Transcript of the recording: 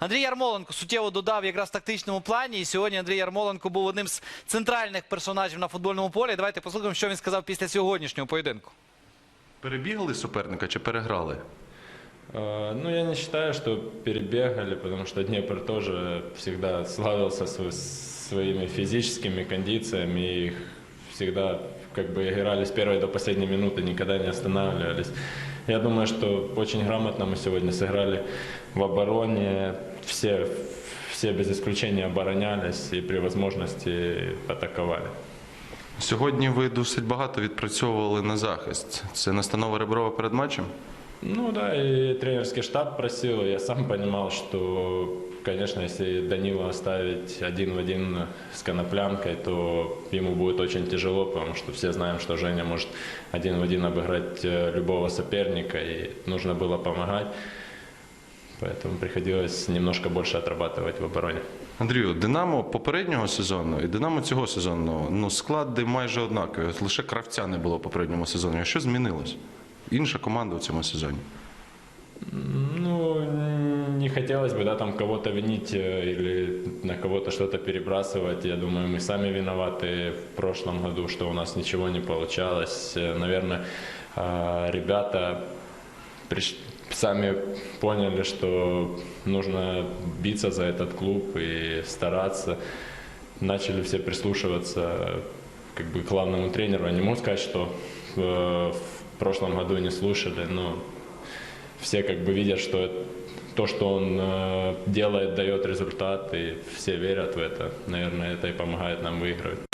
Андрій Ярмоленко суттєво додав якраз в тактичному плані. І сьогодні Андрій Ярмоленко був одним з центральних персонажів на футбольному полі. Давайте послухаємо, що він сказав після сьогоднішнього поєдинку. Перебігали суперника чи переграли? Э, Ну, я не считаю, что перебегали, потому что Днепр тоже всегда славился сво- своими физическими кондициями и их всегда как бы играли с первой до последней минуты, никогда не останавливались. Я думаю, что очень грамотно мы сегодня сыграли в обороне. все, все без исключения оборонялись и при возможности атаковали. Сьогодні ви досить багато відпрацьовували на захист. Це настанова Реброва перед матчем? Ну да, и тренерский штаб просил, я сам понимал, что, конечно, если Данила оставить один в один с Коноплянкой, то ему будет очень тяжело, потому что все знаем, что Женя может один в один обыграть э, любого соперника, и нужно было помогать. Поэтому приходилось немножко больше отрабатывать в обороне. Андрію, Динамо попереднього сезону і Динамо цього сезону ну склади майже однакові. От Лише кравця не було в попередньому сезоні. А що змінилось? Інша команда в цьому сезоні. Ну, не хотелось бы, да, там кого-то винить э, или на кого-то что-то перебрасывать. Я думаю, мы сами виноваты в прошлом году, что у нас ничего не получалось. Э, Наверное, а, ребята приш- сами поняли, что нужно биться за этот клуб и стараться. Начали все прислушиваться как бы к главному тренеру. Я не могу сказать, что э, в прошлом году не слушали, но все как бы видят, что то, что он э, делает, дает результат, и все верят в это. Наверное, это и помогает нам выигрывать.